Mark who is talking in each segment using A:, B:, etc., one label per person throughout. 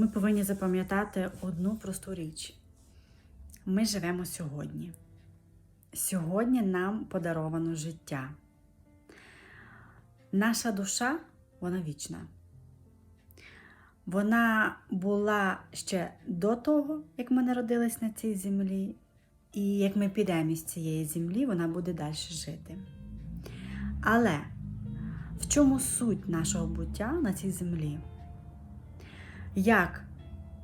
A: Ми повинні запам'ятати одну просту річ. Ми живемо сьогодні. Сьогодні нам подаровано життя. Наша душа, вона вічна. Вона була ще до того, як ми народились на цій землі, і як ми підемо із цієї землі, вона буде далі жити. Але в чому суть нашого буття на цій землі? Як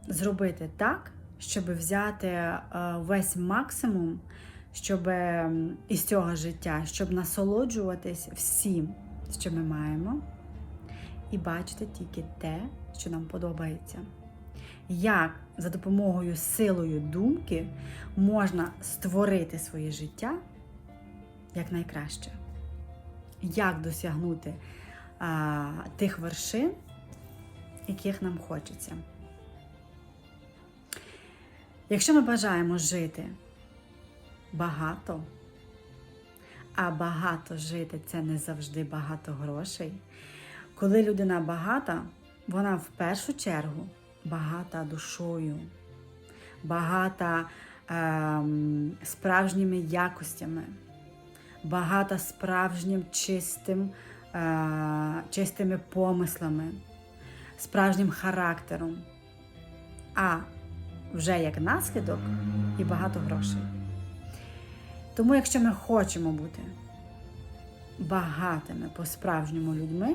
A: зробити так, щоб взяти е, весь максимум, щоб із цього життя, щоб насолоджуватись всім, що ми маємо, і бачити тільки те, що нам подобається. Як за допомогою силою думки можна створити своє життя як найкраще? Як досягнути а, тих вершин, яких нам хочеться? Якщо ми бажаємо жити багато, а багато жити це не завжди багато грошей. Коли людина багата, вона в першу чергу багата душою, багата ем, справжніми якостями, багата справжнім чистим, е, чистими помислами, справжнім характером. А вже як наслідок і багато грошей. Тому, якщо ми хочемо бути багатими по-справжньому людьми,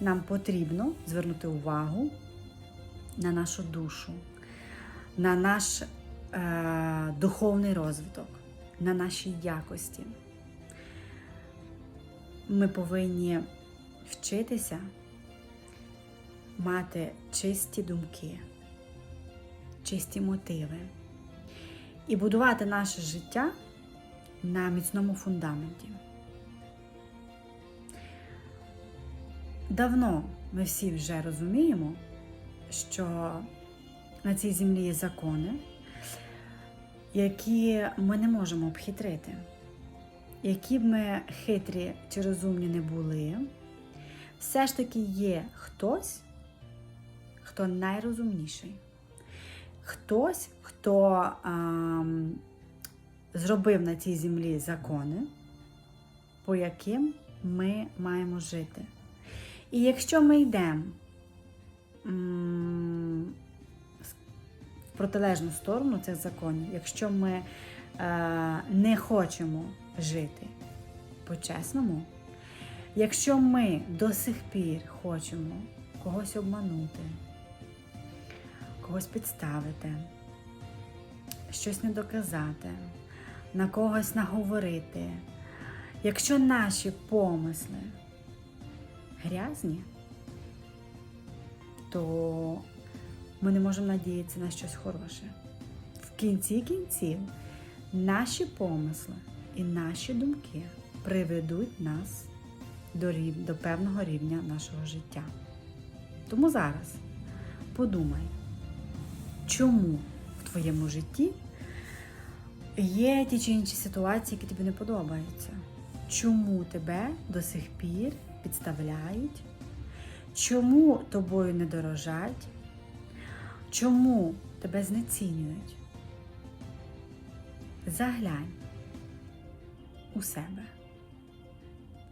A: нам потрібно звернути увагу на нашу душу, на наш е, духовний розвиток, на наші якості. Ми повинні вчитися мати чисті думки, чисті мотиви і будувати наше життя на міцному фундаменті. Давно ми всі вже розуміємо, що на цій землі є закони, які ми не можемо обхитрити. Які б ми хитрі чи розумні не були, все ж таки є хтось, хто найрозумніший, хтось, хто ем, зробив на цій землі закони, по яким ми маємо жити. І якщо ми йдемо в протилежну сторону цих законів, якщо ми е, не хочемо жити по-чесному, якщо ми до сих пір хочемо когось обманути, когось підставити, щось не доказати, на когось наговорити, якщо наші помисли грязні, то ми не можемо надіятися на щось хороше. В кінці кінців наші помисли і наші думки приведуть нас до, рів... до певного рівня нашого життя. Тому зараз подумай, чому в твоєму житті є ті чи інші ситуації, які тобі не подобаються. Чому тебе до сих пір підставляють? Чому тобою не дорожать? Чому тебе знецінюють? Заглянь у себе,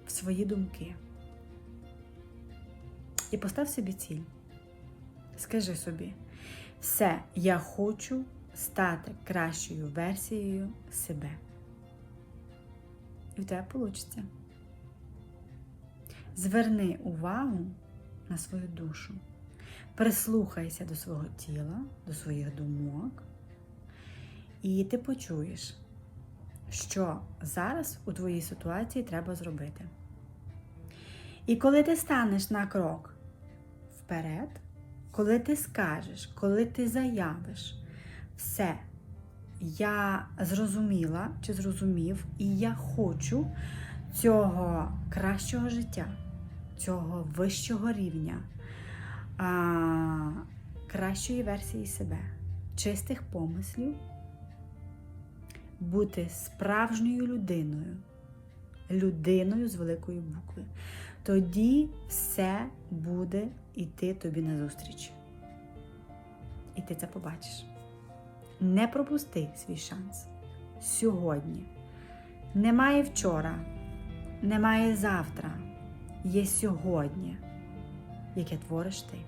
A: в свої думки. І постав собі ціль. Скажи собі, все, я хочу стати кращою версією себе. І в тебе вийде. Зверни увагу на свою душу. Прислухайся до свого тіла, до своїх думок, і ти почуєш, що зараз у твоїй ситуації треба зробити. І коли ти станеш на крок вперед, коли ти скажеш, коли ти заявиш, все, я зрозуміла чи зрозумів, і я хочу цього кращого життя, цього вищого рівня, а, кращої версії себе, чистих помислів, бути справжньою людиною, людиною з великої букви. Тоді все буде йти тобі назустріч. І ти це побачиш. Не пропусти свій шанс. Сьогодні. Немає вчора, немає завтра. Є сьогодні, яке твориш ти.